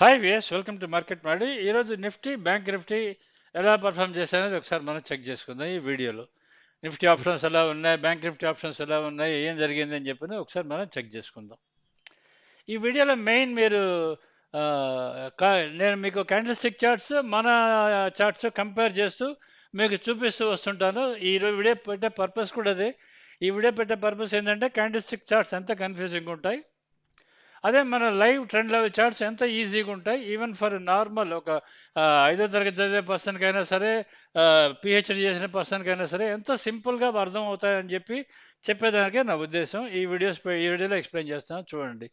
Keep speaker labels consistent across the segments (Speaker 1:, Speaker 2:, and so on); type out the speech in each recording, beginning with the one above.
Speaker 1: Hi వియస్ welcome to market మాడి ఈరోజు నిఫ్టీ బ్యాంక్ నిఫ్టీ ఎలా పర్ఫామ్ చేశారనేది ఒకసారి మనం చెక్ చేసుకుందాం ఈ వీడియోలో. నిఫ్టీ ఆప్షన్స్ ఎలా ఉన్నాయి? బ్యాంక్ నిఫ్టీ ఆప్షన్స్ ఎలా ఉన్నాయి? ఏం జరిగింది అని చెప్పి ఒకసారి మనం చెక్ చేసుకుందాం. ఈ వీడియోలో మెయిన్ మీరు కా- నేను మీకు క్యాండిల్ స్టిక్ చార్ట్స్ మన చార్ట్స్ కంపేర్ చేస్తూ మీకు చూపిస్తూ వస్తుంటాను. ఈ వీడియో పెట్టే పర్పస్ కూడా అదే. ఈ వీడియో పెట్టే పర్పస్ ఏంటంటే క్యాండిల్ స్టిక్ చార్ట్స్ ఎంత కన్ఫ్యూజింగ్ ఉంటాయి. అదే మన లైవ్ ట్రెండ్ లెవెల్ చార్ట్స్ ఎంత ఈజీగా ఉంటాయి. ఈవెన్ ఫర్ నార్మల్ ఒక ఐదో తరగతి చదివే పర్సన్కి అయినా సరే పిహెచ్డి చేసిన పర్సన్కి అయినా సరే ఎంత సింపుల్గా అర్థం అవుతాయని చెప్పి చెప్పేదానికే నా ఉద్దేశం. ఈ వీడియోస్ ఈ వీడియోలో ఎక్స్ప్లెయిన్ చేస్తాను. చూడండి.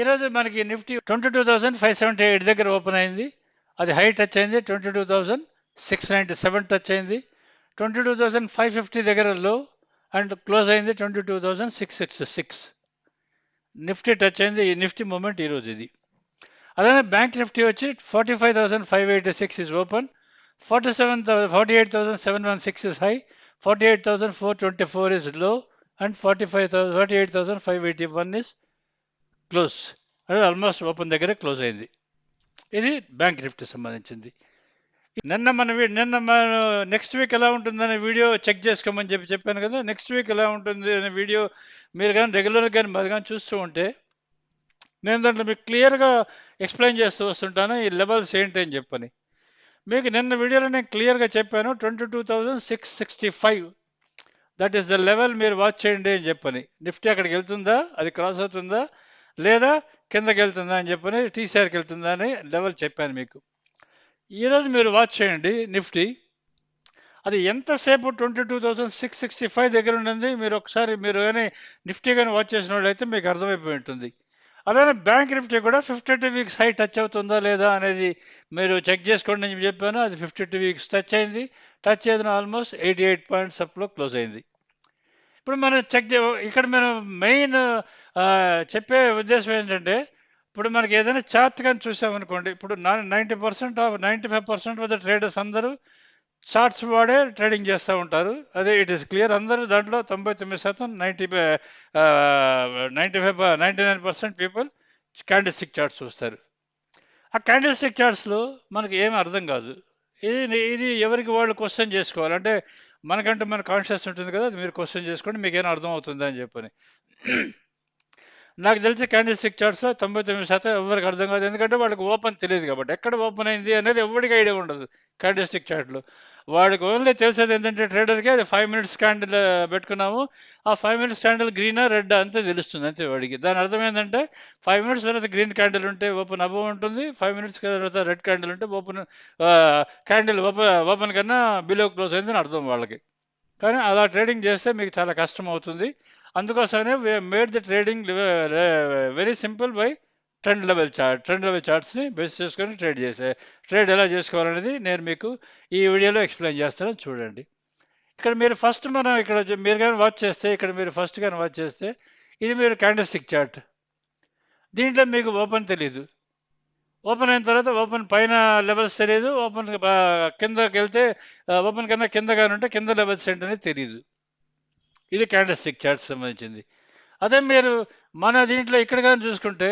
Speaker 1: ఈరోజు మనకి Nifty twenty two thousand five seventy eight దగ్గర ఓపెన్ అయింది. అది హై టచ్ అయింది. Twenty two thousand six ninety seven touch అయింది. Twenty two thousand five fifty దగ్గర లో అండ్ క్లోజ్ అయింది twenty two thousand six six six. Nifty touch అయింది. ఈ Nifty moment ఈరోజు ఇది. అలానే బ్యాంక్ నిఫ్టీ వచ్చి forty five thousand five eighty six is open forty seven forty eight thousand seven one six is high forty eight thousand four twenty four is low and forty five thousand forty eight thousand five eighty one is close అంటే almost open దగ్గర close అయింది. ఇది bank Nifty సంబంధించింది. నిన్న మన నిన్న మన next week ఎలా ఉంటుందనే వీడియో చెక్ చేసుకోమని చెప్పి చెప్పాను కదా. నెక్స్ట్ వీక్ ఎలా ఉంటుంది అనే వీడియో మీరు కానీ రెగ్యులర్గా కానీ మరి కానీ చూస్తూ ఉంటే నేను దాంట్లో మీకు క్లియర్గా ఎక్స్ప్లెయిన్ చేస్తూ వస్తుంటాను ఈ లెవెల్స్ ఏంటి అని చెప్పని. మీకు నిన్న వీడియోలో నేను క్లియర్గా చెప్పాను twenty two thousand six sixty five that is the level మీరు వాచ్ చేయండి అని చెప్పని. నిఫ్టీ అక్కడికి వెళ్తుందా? అది క్రాస్ అవుతుందా? లేదా కిందకి వెళ్తుందా అని చెప్పని టీసీఆర్కి వెళ్తుందా అని లెవెల్ చెప్పాను మీకు. ఈరోజు మీరు వాచ్ చేయండి నిఫ్టీ అది ఎంతసేపు twenty two thousand six sixty five దగ్గర ఉండింది? మీరు ఒకసారి మీరు కానీ నిఫ్టీ కానీ వాచ్ చేసిన వాళ్ళైతే మీకు అర్థమైపోయి ఉంటుంది. అలానే బ్యాంక్ నిఫ్టీ కూడా fifty two weeks high touch అవుతుందా లేదా అనేది మీరు చెక్ చేసుకోండి అని చెప్పాను. అది ఫిఫ్టీ టూ వీక్స్ టచ్ అయింది. టచ్ అయిన ఆల్మోస్ట్ ఎయిటీ ఎయిట్ పాయింట్స్ అప్లో క్లోజ్ అయింది. ఇప్పుడు మనం చెక్ ఇక్కడ మనం మెయిన్ చెప్పే ఉద్దేశం ఏంటంటే ఇప్పుడు మనకి ఏదైనా చార్ట్ కానీ చూసామనుకోండి ఇప్పుడు ninety percent of ninety five percent of the traders అందరూ చార్ట్స్ వాడే ట్రేడింగ్ చేస్తూ ఉంటారు. అదే ఇట్ ఈస్ క్లియర్ అందరూ దాంట్లో తొంభై తొమ్మిది శాతం ninety ninety five ninety nine percent people candlestick charts చూస్తారు. ఆ క్యాండిల్ స్టిక్ చార్ట్స్లో మనకి ఏమి అర్థం కాదు. ఇది ఇది ఎవరికి వాళ్ళు క్వశ్చన్ చేసుకోవాలి? అంటే మనకంటే మన కాన్షియస్ ఉంటుంది కదా అది మీరు క్వశ్చన్ చేసుకోండి మీకు అర్థం అవుతుంది అని చెప్పని. నాకు తెలిసి క్యాండిల్ స్టిక్ చార్ట్స్లో తొంభై తొమ్మిది శాతం ఎవరికి అర్థం కాదు. ఎందుకంటే వాళ్ళకి ఓపెన్ తెలియదు కాబట్టి. ఎక్కడ ఓపెన్ అయింది అనేది ఎవరికి ఐడియా ఉండదు. క్యాండిల్ స్టిక్ చార్ట్లో వాడికి ఓన్లీ తెలిసేది ఏంటంటే ట్రేడర్కి అది ఫైవ్ మినిట్స్ క్యాండిల్ పెట్టుకున్నాము. ఆ ఫైవ్ మినిట్స్ క్యాండిల్ గ్రీనా రెడ్ అంతే తెలుస్తుంది అంతే వాడికి. దాని అర్థం ఏంటంటే ఫైవ్ మినిట్స్ తర్వాత గ్రీన్ క్యాండిల్ ఉంటే ఓపెన్ అబవ్ ఉంటుంది ఫైవ్ మినిట్స్ తర్వాత రెడ్ క్యాండిల్ ఉంటే ఓపెన్ క్యాండిల్ ఓపెన్ ఓపెన్ కన్నా బిలో క్లోజ్ అయిందని అర్థం వాళ్ళకి. కానీ అలా ట్రేడింగ్ చేస్తే మీకు చాలా కష్టం అవుతుంది. అందుకోసమే made the trading very simple by trend level chart trend level చార్ట్స్ని base చేసుకొని ట్రేడ్ చేసే ట్రేడ్ ఎలా చేసుకోవాలనేది నేను మీకు ఈ వీడియోలో ఎక్స్ప్లెయిన్ చేస్తాను చూడండి. ఇక్కడ మీరు ఫస్ట్ మనం ఇక్కడ మీరు కానీ వాచ్ చేస్తే ఇక్కడ మీరు ఫస్ట్ కానీ వాచ్ చేస్తే ఇది మీరు క్యాండిస్టిక్ చార్ట్. దీంట్లో మీకు ఓపెన్ తెలియదు ఓపెన్ అయిన తర్వాత ఓపెన్ పైన లెవెల్స్ తెలియదు ఓపెన్ కిందకి వెళ్తే ఓపెన్ కన్నా కింద కానీ ఉంటే కింద లెవెల్స్ ఏంటనే తెలియదు ఇది క్యాండిస్టిక్ చార్ట్ సంబంధించింది. అదే మీరు మన దీంట్లో ఇక్కడ కానీ చూసుకుంటే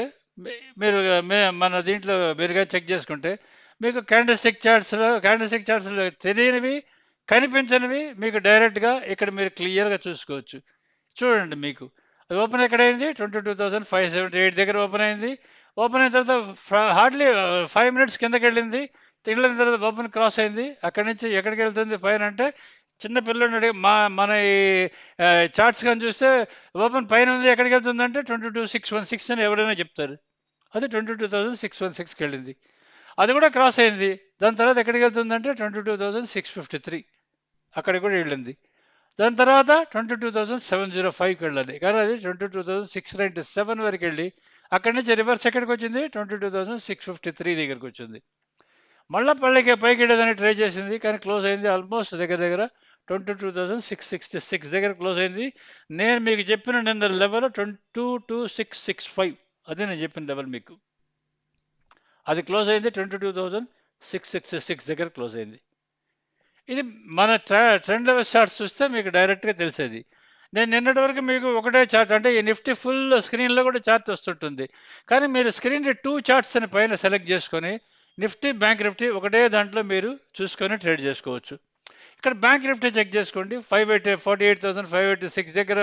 Speaker 1: మీరు మే- మన దీంట్లో మీరుగా చెక్ చేసుకుంటే మీకు క్యాండిస్టిక్ చార్ట్స్లో క్యాండిస్టిక్ చార్ట్స్లో తెలియనివి కనిపించనివి మీకు డైరెక్ట్గా ఇక్కడ మీరు క్లియర్గా చూసుకోవచ్చు. చూడండి మీకు. అది open ఎక్కడైంది? Twenty two thousand five seventy eight దగ్గర ఓపెన్ అయింది. ఓపెన్ అయిన తర్వాత హార్డ్లీ ఫైవ్ మినిట్స్ కిందకి వెళ్ళింది. తిగిలిన తర్వాత ఓపెన్ క్రాస్ అయింది. అక్కడి నుంచి ఎక్కడికి వెళ్తుంది పైన అంటే చిన్న పిల్లలు అడిగి మా మన ఈ చార్ట్స్ కానీ చూస్తే ఓపెన్ పైన ఉంది ఎక్కడికి వెళ్తుంది అంటే twenty two six one six అని ఎవరైనా చెప్తారు. అది twenty two thousand six one సిక్స్కి వెళ్ళింది అది కూడా క్రాస్ అయింది. దాని తర్వాత ఎక్కడికి వెళ్తుందంటే twenty two thousand six fifty three అక్కడికి కూడా వెళ్ళింది. దాని తర్వాత twenty two thousand seven zero ఫైవ్కి వెళ్ళాలి కానీ అది twenty two thousand six ninety seven వరకు వెళ్ళి అక్కడి నుంచి రివర్స్ ఎక్కడికి వచ్చింది? Twenty two thousand six fifty three దగ్గరికి వచ్చింది. మళ్ళీ పళ్ళకి పైకి వెళ్ళేదని ట్రై చేసింది. కానీ క్లోజ్ అయింది ఆల్మోస్ట్ దగ్గర దగ్గర twenty two thousand six sixty six దగ్గర క్లోజ్ అయింది. నేను మీకు చెప్పిన నిన్న level twenty two two six six five అదే నేను చెప్పిన లెవెల్ మీకు. అది క్లోజ్ అయింది twenty two thousand six six six దగ్గర క్లోజ్ అయింది. ఇది మన ట్రెండ్ లెవెల్ చార్ట్స్ చూస్తే మీకు డైరెక్ట్గా తెలిసేది. నేను నిన్నటి వరకు మీకు ఒకటే చార్ట్ అంటే ఈ నిఫ్టీ ఫుల్ స్క్రీన్లో కూడా చార్ట్ వస్తుంటుంది. కానీ మీరు స్క్రీన్ టూ చార్ట్స్ అని పైన సెలెక్ట్ చేసుకొని నిఫ్టీ బ్యాంక్ నిఫ్టీ ఒకటే దాంట్లో మీరు చూసుకొని ట్రేడ్ చేసుకోవచ్చు. ఇక్కడ బ్యాంక్ నిఫ్టీ చెక్ చేసుకోండి. Five eighty forty eight thousand five eighty six దగ్గర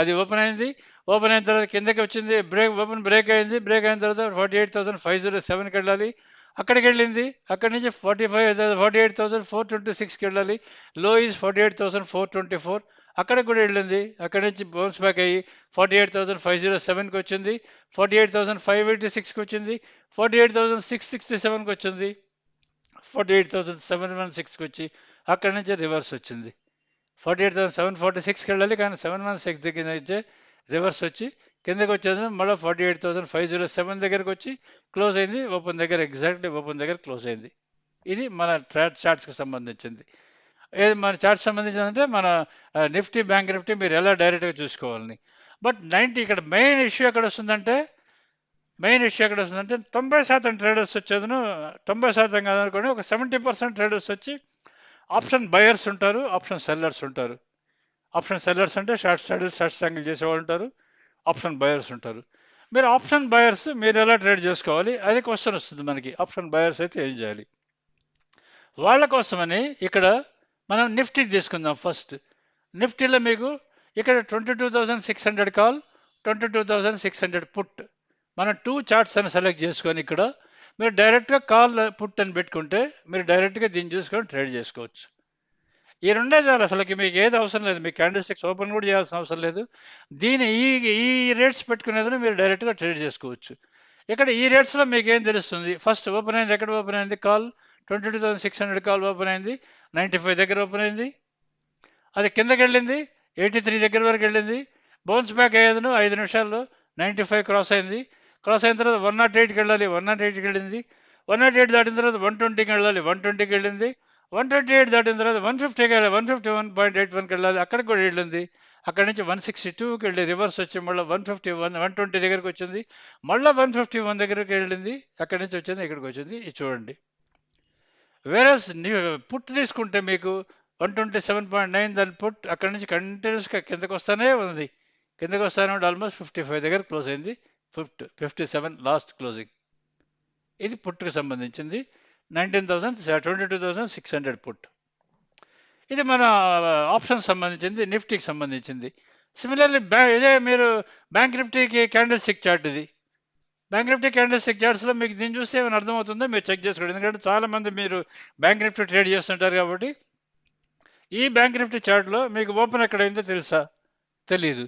Speaker 1: అది ఓపెన్ అయింది. ఓపెన్ అయిన తర్వాత కిందకి వచ్చింది బ్రేక్ ఓపెన్ బ్రేక్ అయింది. బ్రేక్ అయిన తర్వాత forty eight thousand five zero సెవెన్కి వెళ్ళాలి. అక్కడికి వెళ్ళింది. అక్కడి నుంచి forty five forty eight thousand four twenty సిక్స్కి వెళ్ళాలి. Low is forty eight thousand four twenty four అక్కడికి కూడా వెళ్ళింది. అక్కడి నుంచి బౌన్స్ బ్యాక్ అయ్యి forty eight thousand five zero సెవెన్కి వచ్చింది. Forty eight thousand five eighty సిక్స్కి వచ్చింది. Forty eight thousand six sixty సెవెన్కి వచ్చింది. Forty eight thousand seven one సిక్స్కి వచ్చి అక్కడి నుంచి రివర్స్ వచ్చింది. Forty eight thousand seven forty సిక్స్కి వెళ్ళాలి. కానీ సెవెన్ వన్ సిక్స్ దగ్గర అయితే రివర్స్ వచ్చి కిందకి వచ్చేసిన మళ్ళీ forty eight thousand five zero seven దగ్గరకు వచ్చి క్లోజ్ అయింది ఓపెన్ దగ్గర ఎగ్జాక్ట్లీ ఓపెన్ దగ్గర క్లోజ్ అయింది. ఇది మన ట్రాట్ చార్ట్స్కి సంబంధించింది. ఏది మన చార్ట్ సంబంధించిందంటే మన నిఫ్టీ బ్యాంక్ నిఫ్టీ మీరు ఎలా డైరెక్ట్గా చూసుకోవాలని. బట్ నైంటీ ఇక్కడ మెయిన్ ఇష్యూ ఎక్కడ వస్తుందంటే మెయిన్ ఇష్యూ ఎక్కడ వస్తుందంటే తొంభై శాతం ట్రేడర్స్ వచ్చేదను తొంభై శాతం కాదనుకోండి ఒక సెవెంటీ పర్సెంట్ ట్రేడర్స్ వచ్చి ఆప్షన్ బయర్స్ ఉంటారు ఆప్షన్ సెల్లర్స్ ఉంటారు. ఆప్షన్ సెల్లర్స్ అంటే షార్ట్ స్టాడిల్ షార్ట్ స్టాంగిల్ చేసేవాళ్ళు ఉంటారు ఆప్షన్ బయర్స్ ఉంటారు. మీరు ఆప్షన్ బయర్స్ మీరు ఎలా ట్రేడ్ చేసుకోవాలి? అది క్వశ్చన్ వస్తుంది మనకి. ఆప్షన్ బయర్స్ అయితే ఏం చేయాలి? వాళ్ళ కోసమని ఇక్కడ మనం నిఫ్టీ తీసుకుందాం ఫస్ట్ నిఫ్టీలో మీకు ఇక్కడ twenty two thousand six hundred call twenty two thousand six hundred put మనం టూ చార్ట్స్ అని సెలెక్ట్ చేసుకొని ఇక్కడ మీరు డైరెక్ట్గా కాల్ పుట్ అని పెట్టుకుంటే మీరు డైరెక్ట్గా దీన్ని చూసుకొని ట్రేడ్ చేసుకోవచ్చు. ఈ రెండే చాలు అసలుకి మీకు ఏది అవసరం లేదు. మీకు క్యాండిల్ స్టిక్స్ ఓపెన్ కూడా చేయాల్సిన అవసరం లేదు. దీని ఈ ఈ రేట్స్ పెట్టుకునేది మీరు డైరెక్ట్గా ట్రేడ్ చేసుకోవచ్చు. ఇక్కడ ఈ రేట్స్లో మీకు ఏం తెలుస్తుంది? ఫస్ట్ ఓపెన్ అయింది. ఎక్కడ ఓపెన్ అయింది? Call twenty two thousand six hundred call open అయింది. నైంటీ ఫైవ్ దగ్గర ఓపెన్ అయింది. అది కిందకి వెళ్ళింది. ఎయిటీ త్రీ దగ్గర వరకు వెళ్ళింది. బౌన్స్ బ్యాక్ అయ్యేదను ఐదు నిమిషాల్లో నైంటీ ఫైవ్ క్రాస్ అయింది. క్రాస్ అయిన తర్వాత వన్ నాట్ ఎయిట్కి వెళ్ళాలి. వన్ నాట్ ఎయిట్కి వెళ్ళింది. వన్ నాట్ ఎయిట్ దాటిన తర్వాత వన్ ట్వంటీకి వెళ్ళాలి. వన్ ట్వంటీకి వెళ్ళింది. వన్ ట్వంటీ ఎయిట్ దాటిన తర్వాత వన్ ఫిఫ్టీకి వెళ్ళాలి one fifty one point eight వన్కి వెళ్ళాలి. అక్కడికి కూడా వెళ్ళింది. అక్కడ నుంచి వన్ సిక్స్టీ టూకి వెళ్ళి రివర్స్ వచ్చి మళ్ళీ one fifty one one twenty దగ్గరికి వచ్చింది. మళ్ళీ వన్ ఫిఫ్టీ వన్ దగ్గరికి వెళ్ళింది. అక్కడి నుంచి వచ్చింది ఇక్కడికి వచ్చింది. ఇది చూడండి. వేరే పుట్ తీసుకుంటే మీకు one twenty seven point nine దాని పుట్ అక్కడ నుంచి కంటిన్యూస్గా కిందకు వస్తానే ఉంది. కిందకు వస్తానే ఉండి ఆల్మోస్ట్ ఫిఫ్టీ ఫైవ్ దగ్గర క్లోజ్ అయింది. Fifty fifty seven last closing ఇది పుట్టుకు సంబంధించింది. Nineteen thousand twenty two thousand six hundred put ఇది మన ఆప్షన్ సంబంధించింది నిఫ్టీకి సంబంధించింది. సిమిలర్లీ బ్యా ఇదే మీరు బ్యాంక్ నిఫ్టీకి క్యాండిల్ స్టిక్ చార్ట్ ఇది. బ్యాంక్ నిఫ్టీ క్యాండిల్ స్టిక్ చార్ట్స్లో మీకు దీన్ని చూస్తే ఏమైనా అర్థమవుతుందో మీరు చెక్ చేసుకోండి. ఎందుకంటే చాలామంది మీరు బ్యాంక్ నిఫ్టీ ట్రేడ్ చేస్తుంటారు కాబట్టి ఈ బ్యాంక్ నిఫ్టీ చార్ట్లో మీకు ఓపెన్ ఎక్కడైందో తెలుసా? తెలీదు.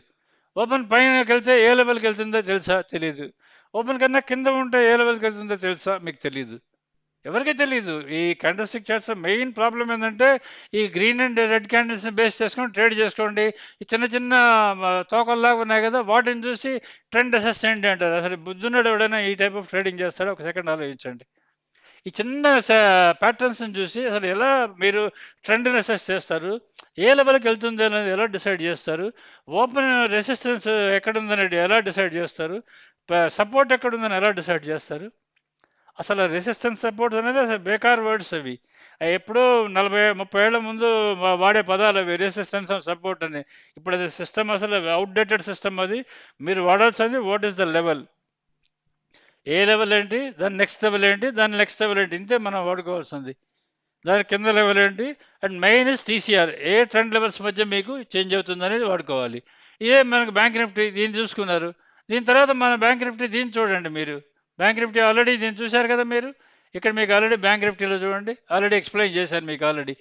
Speaker 1: ఓపెన్ పైనకి వెళ్తే ఏ లెవెల్కి వెళ్తుందో తెలుసా? తెలియదు ఓపెన్ కన్నా కింద ఉంటే ఏ లెవెల్కి వెళ్తుందో తెలుసా? మీకు తెలియదు ఎవరికీ తెలియదు ఈ candle stick charts main problem ఏంటంటే ఈ గ్రీన్ అండ్ రెడ్ క్యాండిల్స్ని బేస్ చేసుకొని ట్రేడ్ చేసుకోండి. ఈ చిన్న చిన్న తోకల్లాగా ఉన్నాయి కదా వాటిని చూసి ట్రెండ్ అసెస్టెంట్ అంటారు. అసలు బుద్ధున్నాడు ఎవడైనా ఈ టైప్ ఆఫ్ ట్రేడింగ్ చేస్తాడో ఒక సెకండ్ ఆలోచించండి. ఈ చిన్న ప్యాటర్న్స్ని చూసి అసలు ఎలా మీరు ట్రెండ్ని అసెస్ చేస్తారు ఏ లెవెల్కి వెళ్తుంది అనేది ఎలా డిసైడ్ చేస్తారు ఓపెన్ రెసిస్టెన్స్ ఎక్కడుందనేది ఎలా డిసైడ్ చేస్తారు సపోర్ట్ ఎక్కడుందని ఎలా డిసైడ్ చేస్తారు అసలు రెసిస్టెన్స్ సపోర్ట్ అనేది అసలు బేకార్ వర్డ్స్ అవి. అవి నలభై ముప్పై ఏళ్ళ ముందు వాడే పదాలు అవి రెసిస్టెన్స్ సపోర్ట్ అని. ఇప్పుడు అది సిస్టమ్ అసలు అవుట్డేటెడ్ సిస్టమ్ అది. మీరు వాడాల్సింది వాట్ ఈస్ ద లెవెల్ ఏ లెవెల్ ఏంటి? దాని నెక్స్ట్ లెవెల్ ఏంటి? దాని నెక్స్ట్ లెవెల్ ఏంటి? ఇంతే మనం వాడుకోవాల్సింది. దాని కింద లెవెల్ ఏంటి? అండ్ మెయిన్ ఇస్ టీసీఆర్ ఏ ట్రెండ్ లెవెల్స్ మధ్య మీకు చేంజ్ అవుతుంది అనేది వాడుకోవాలి. ఇదే మనకు బ్యాంక్ నిఫ్టీ దీన్ని చూసుకున్నారు. దీని తర్వాత మన బ్యాంక్ నిఫ్టీ దీన్ని చూడండి మీరు. బ్యాంక్ నిఫ్టీ ఆల్రెడీ దీన్ని చూశారు కదా మీరు? ఇక్కడ మీకు ఆల్రెడీ బ్యాంక్ నిఫ్టీలో చూడండి. ఆల్రెడీ ఎక్స్ప్లెయిన్ చేశాను మీకు already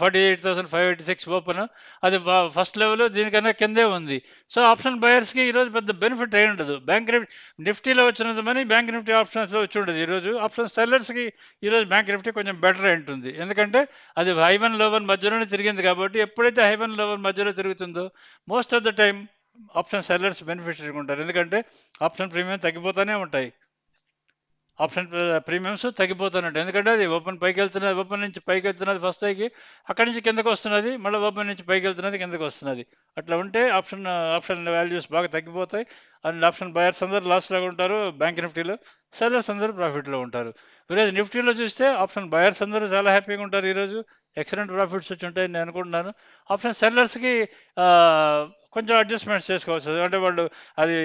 Speaker 1: forty eight thousand five eighty six open అది ఫస్ట్ లెవెల్ దీనికన్నా కిందే ఉంది. సో ఆప్షన్ బయర్స్కి ఈరోజు పెద్ద బెనిఫిట్ అయి ఉండదు. బ్యాంక్ నిఫ్టీ నిఫ్టీలో వచ్చినంత మనీ బ్యాంక్ నిఫ్టీ ఆప్షన్స్లో వచ్చి ఉండదు. ఈరోజు ఆప్షన్ సెల్లర్స్కి ఈరోజు బ్యాంక్ నిఫ్టీ కొంచెం బెటర్ అయి ఉంటుంది. ఎందుకంటే అది హై వన్ మధ్యలోనే తిరిగింది కాబట్టి ఎప్పుడైతే హై వన్ మధ్యలో తిరుగుతుందో most of the time option sellers benefit ఉంటారు. ఎందుకంటే ఆప్షన్ ప్రీమియం తగ్గిపోతూనే ఉంటాయి. ఆప్షన్ ప్రీమియమ్స్ తగ్గిపోతున్నట్టు ఎందుకంటే అది ఓపెన్ పైకి వెళ్తున్నది ఓపెన్ నుంచి పైకి వెళ్తున్నది ఫస్ట్ పైకి అక్కడి నుంచి కిందకు వస్తున్నది మళ్ళీ ఓపెన్ నుంచి పైకి వెళ్తున్నది కిందకు వస్తున్నది. అట్లా ఉంటే ఆప్షన్ ఆప్షన్ వాల్యూస్ బాగా తగ్గిపోతాయి. అండ్ ఆప్షన్ బయర్స్ అందరూ లాస్లో ఉంటారు బ్యాంక్ నిఫ్టీలో. సెల్లర్స్ అందరూ ప్రాఫిట్లో ఉంటారు. ఈరోజు నిఫ్టీలో చూస్తే ఆప్షన్ బయర్స్ అందరూ చాలా హ్యాపీగా ఉంటారు ఈరోజు. ఎక్సలెంట్ ప్రాఫిట్స్ వచ్చి ఉంటాయని నేను అనుకుంటున్నాను. ఆప్షన్ సెల్లర్స్కి కొంచెం అడ్జస్ట్మెంట్స్ చేసుకోవచ్చు అంటే వాళ్ళు అది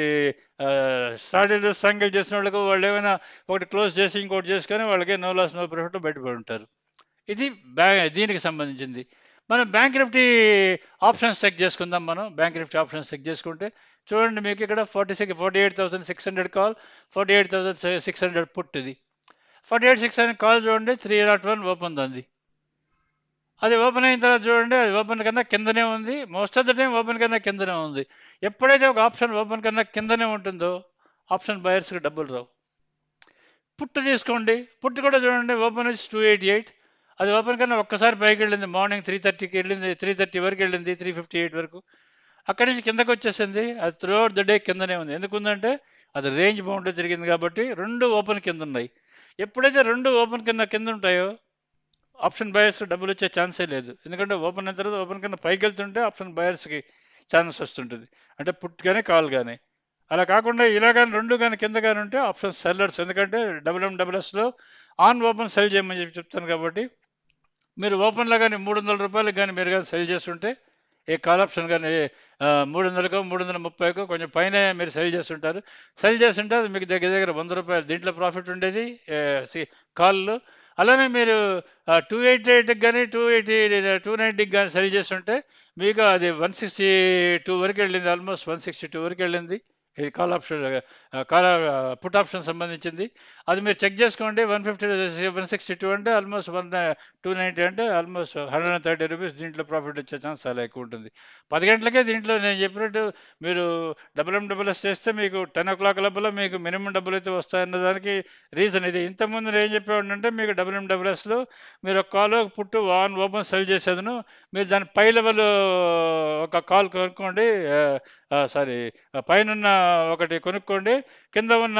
Speaker 1: స్ట్రాటజీస్ సంఖ్యలు చేసిన వాళ్ళకు వాళ్ళు ఏమైనా ఒకటి క్లోజ్ చేసి ఇంకోటి చేసుకొని వాళ్ళకి నో లాస్ నో ప్రాఫిట్ బయటపడి ఉంటారు. ఇది బ్యా దీనికి సంబంధించింది. మనం బ్యాంక్ నిఫ్టీ ఆప్షన్స్ చెక్ చేసుకుందాం మనం. బ్యాంక్ నిఫ్టీ ఆప్షన్స్ చెక్ చేసుకుంటే చూడండి మీకు ఇక్కడ forty six forty eight thousand six hundred call forty eight thousand six hundred put ఇది forty eight six hundred call చూడండి త్రీ నాట్ వన్ ఓపెన్ ఉంది. అది ఓపెన్ అయిన తర్వాత చూడండి అది ఓపెన్ కన్నా కిందనే ఉంది. Most of the time open కన్నా కిందనే ఉంది. ఎప్పుడైతే ఒక ఆప్షన్ ఓపెన్ కన్నా కిందనే ఉంటుందో ఆప్షన్ బయర్స్కి డబ్బులు రావు. పుట్టు తీసుకోండి. పుట్టు కూడా చూడండి ఓపెన్ వచ్చి టూ ఎయిటీ ఎయిట్ అది ఓపెన్ కన్నా ఒక్కసారి పైకి వెళ్ళింది మార్నింగ్ త్రీ థర్టీకి వెళ్ళింది త్రీ థర్టీ వరకు వెళ్ళింది త్రీ ఫిఫ్టీ ఎయిట్ వరకు. అక్కడి నుంచి కిందకు వచ్చేసింది. అది త్రూ అవుట్ ద డే కిందనే ఉంది. ఎందుకుందంటే అది రేంజ్ బౌండరీ జరిగింది కాబట్టి రెండు ఓపెన్ కింద ఉన్నాయి. ఎప్పుడైతే రెండు ఓపెన్ కింద కింద ఉంటాయో ఆప్షన్ బయర్స్ డబ్బులు వచ్చే ఛాన్సే లేదు. ఎందుకంటే ఓపెన్ అయిన తర్వాత ఓపెన్ కింద పైకి వెళ్తుంటే ఆప్షన్ బయర్స్కి ఛాన్స్ వస్తుంటుంది. అంటే పుట్ కానీ కాల్ కానీ అలా కాకుండా ఇలా కానీ రెండు కానీ కింద కానీ ఉంటే ఆప్షన్ సెల్లర్స్ ఎందుకంటే డబుల్ ఎం ఆన్ ఓపెన్ సెల్ చేయమని చెప్పి చెప్తాను కాబట్టి మీరు ఓపెన్లో కానీ మూడు వందల రూపాయలకు కానీ మీరు కానీ సెల్ చేస్తుంటే ఏ కాల్ ఆప్షన్ కానీ మూడు వందలకో మూడు వందల ముప్పైకో కొంచెం పైన మీరు సెల్ చేస్తుంటారు. సెల్ చేస్తుంటే అది మీకు దగ్గర దగ్గర వంద రూపాయలు దీంట్లో ప్రాఫిట్ ఉండేది కాల్లో అలానే మీరు టూ ఎయిటీ ఎయిట్కి కానీ టూ ఎయిటీ టూ నైంటీకి కానీ సెల్ చేస్తుంటే మీకు అది వన్ సిక్స్టీ టూ వరకు వెళ్ళింది ఆల్మోస్ట్ వన్ సిక్స్టీ టూ వరకు వెళ్ళింది. ఇది call option call put option సంబంధించింది. అది మీరు చెక్ చేసుకోండి. One fifty one sixty two అంటే ఆల్మోస్ట్ వన్ టూ నైంటీ అంటే almost hundred and thirty rupees దీంట్లో ప్రాఫిట్ వచ్చే ఛాన్స్ చాలా ఎక్కువ ఉంటుంది. పది గంటలకే దీంట్లో నేను చెప్పినట్టు మీరు డబుల్ ఎం డబుల్ ఎస్ చేస్తే మీకు టెన్ ఓ క్లాక్ లోపల మీకు మినిమం డబ్బులు అయితే వస్తాయన్న దానికి రీజన్ ఇది. ఇంతకుముందు నేను ఏం చెప్పేవాడిని మీకు డబుల్ ఎం డబుల్ ఎస్లో మీరు ఒక కాల్ ఒక పుట్టు ఆన్ ఓపెన్ సెల్ చేసేదను. మీరు దాని పై లెవెల్ ఒక కాల్ కనుక్కోండి. సారీ పైన ఒకటి కొనుక్కోండి. కింద ఉన్న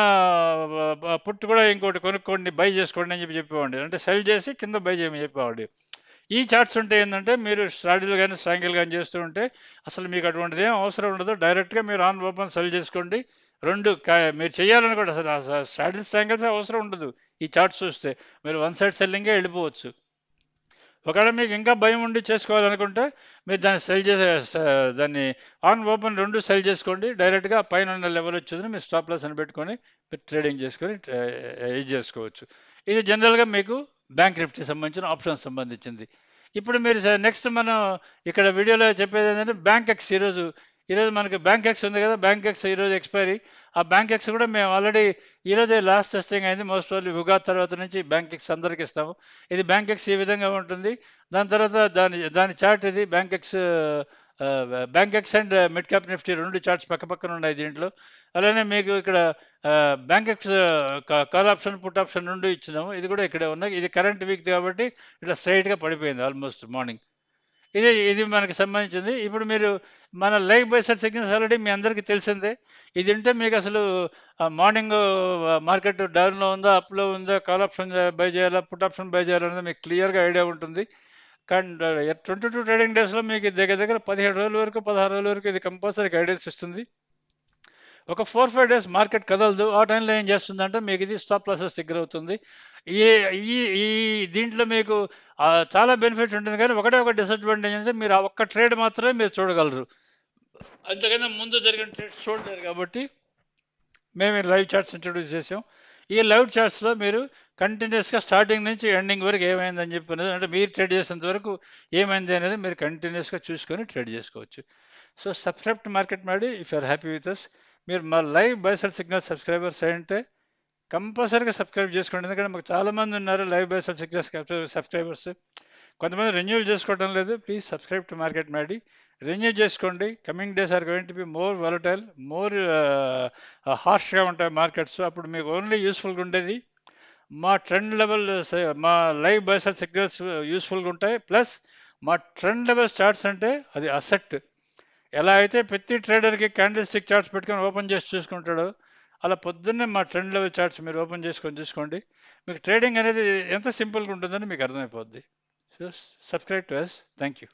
Speaker 1: పుట్టు కూడా ఇంకోటి కొనుక్కోండి బై చేసుకోండి అని చెప్పి చెప్పేవాడి అంటే సెల్ చేసి కింద బై చేయమని చెప్పేవాడి ఈ చార్ట్స్ ఉంటే ఏంటంటే మీరు స్ట్రాడీలు కానీ స్ట్రాంగిల్ కానీ చేస్తూ ఉంటే అసలు మీకు అటువంటిది ఏం అవసరం ఉండదు. డైరెక్ట్గా మీరు ఆన్ ఓపెన్ సెల్ చేసుకోండి. రెండు మీరు చేయాలనుకోండి అసలు స్ట్రాడీస్ స్ట్రాంగిల్స్ అవసరం ఉండదు. ఈ చార్ట్స్ చూస్తే మీరు వన్ సైడ్ సెల్లింగే వెళ్ళిపోవచ్చు. ఒకవేళ మీకు ఇంకా భయం ఉండి చేసుకోవాలనుకుంటే మీరు దాన్ని సెల్ చేసే దాన్ని ఆన్ ఓపెన్ రెండు సెల్ చేసుకోండి. డైరెక్ట్గా పైన ఉన్న లెవెల్ వచ్చేది మీరు స్టాప్ లాస్ అని పెట్టుకొని మీరు ట్రేడింగ్ చేసుకొని ఇది చేసుకోవచ్చు. ఇది జనరల్గా మీకు బ్యాంక్ నిఫ్టీ సంబంధించిన ఆప్షన్ సంబంధించింది. ఇప్పుడు మీరు నెక్స్ట్ మనం ఇక్కడ వీడియోలో చెప్పేది ఏంటంటే బ్యాంక్ ఎక్స్ ఈరోజు ఈరోజు మనకి బ్యాంక్ ఎక్స్ ఉంది కదా బ్యాంక్ ఎక్స్ ఈరోజు ఎక్స్పైరీ ఆ బ్యాంక్ ఎక్స్ కూడా మేము ఆల్రెడీ ఈరోజే లాస్ట్ టెస్టింగ్ అయింది. మోస్ట్ ఓన్లీ ఉగాది తర్వాత నుంచి బ్యాంక్ ఎక్స్ అందరికి ఇస్తాము. ఇది బ్యాంక్ ఎక్స్ ఈ విధంగా ఉంటుంది. దాని తర్వాత దాని దాని చార్ట్ ఇది Bankex Bankex and midcap Nifty రెండు చార్ట్స్ పక్క పక్కన ఉన్నాయి దీంట్లో. అలానే మీకు ఇక్కడ Bankex call option put option రెండు ఇచ్చినాము. ఇది కూడా ఇక్కడే ఉన్నాయి. ఇది కరెంట్ వీక్ కాబట్టి ఇట్లా స్ట్రైట్గా పడిపోయింది ఆల్మోస్ట్ మార్నింగ్ ఇది ఇది మనకి సంబంధించింది. ఇప్పుడు మీరు మన like buy sell signals already మీ అందరికీ తెలిసిందే. ఇది ఉంటే మీకు అసలు మార్నింగ్ మార్కెట్ డౌన్లో ఉందా అప్లో ఉందా కాల్ ఆప్షన్ బై చేయాలా పుట్ ఆప్షన్ బై చేయాలనేది మీకు క్లియర్గా ఐడియా ఉంటుంది. కానీ ట్వంటీ టూ ట్రేడింగ్ డేస్లో మీకు దగ్గర దగ్గర పదిహేడు రోజుల వరకు పదహారు రోజుల వరకు ఇది కంపల్సరీ గైడెన్స్ ఇస్తుంది. ఒక ఫోర్ ఫైవ్ డేస్ మార్కెట్ కదలదు. ఆ టైంలో ఏం చేస్తుందంటే మీకు ఇది స్టాప్ లాసెస్ దగ్గర అవుతుంది ఈ ఈ ఈ దీంట్లో మీకు చాలా బెనిఫిట్ ఉంటుంది. కానీ ఒకటే ఒక డిసడ్వాంటేజ్ అంటే మీరు ఆ ఒక్క ట్రేడ్ మాత్రమే మీరు చూడగలరు. అంతకన్నా ముందు జరిగిన ట్రేడ్ చూడలేరు కాబట్టి మేము లైవ్ చార్ట్స్ ఇంట్రడ్యూస్ చేసాం. ఈ లైవ్ చార్ట్స్లో మీరు కంటిన్యూస్గా స్టార్టింగ్ నుంచి ఎండింగ్ వరకు ఏమైందని చెప్పినది అంటే మీరు ట్రేడ్ చేసేంత వరకు ఏమైంది అనేది మీరు కంటిన్యూస్గా చూసుకొని ట్రేడ్ చేసుకోవచ్చు. సో సబ్స్క్రైబ్ టు మార్కెట్ మాడి if you're happy with us మీరు మా లైవ్ బైసల్ సిగ్నల్ సబ్స్క్రైబర్స్ అంటే కంపల్సరీగా సబ్స్క్రైబ్ చేసుకోండి. ఎందుకంటే మాకు చాలామంది ఉన్నారు లైవ్ బై సిగ్నల్ సబ్స్క్రైబర్స్. కొంతమంది రెన్యూల్ చేసుకోవడం లేదు. ప్లీజ్ సబ్స్క్రైబ్ టు మార్కెట్ మాడి రెన్యూ చేసుకోండి. Coming days are going to be more volatile more హార్ష్గా ఉంటాయి మార్కెట్స్ అప్పుడు మీకు ఓన్లీ యూస్ఫుల్గా ఉండేది మా ట్రెండ్ లెవెల్ మా లైవ్ బైసల్ సిగ్నల్స్ యూస్ఫుల్గా ఉంటాయి. ప్లస్ మా ట్రెండ్ లెవెల్ స్టార్ట్స్ అంటే అది అసెట్ ఎలా అయితే ప్రతి ట్రేడర్కి క్యాండిల్ స్టిక్ చార్ట్స్ పెట్టుకొని ఓపెన్ చేసి చూసుకుంటాడో అలా పొద్దున్నే మా ట్రెండ్ లెవెల్ చార్ట్స్ మీరు ఓపెన్ చేసుకొని చూసుకోండి. మీకు ట్రేడింగ్ అనేది ఎంత సింపుల్గా ఉంటుందని మీకు అర్థమైపోద్ది. So subscribe to us thank you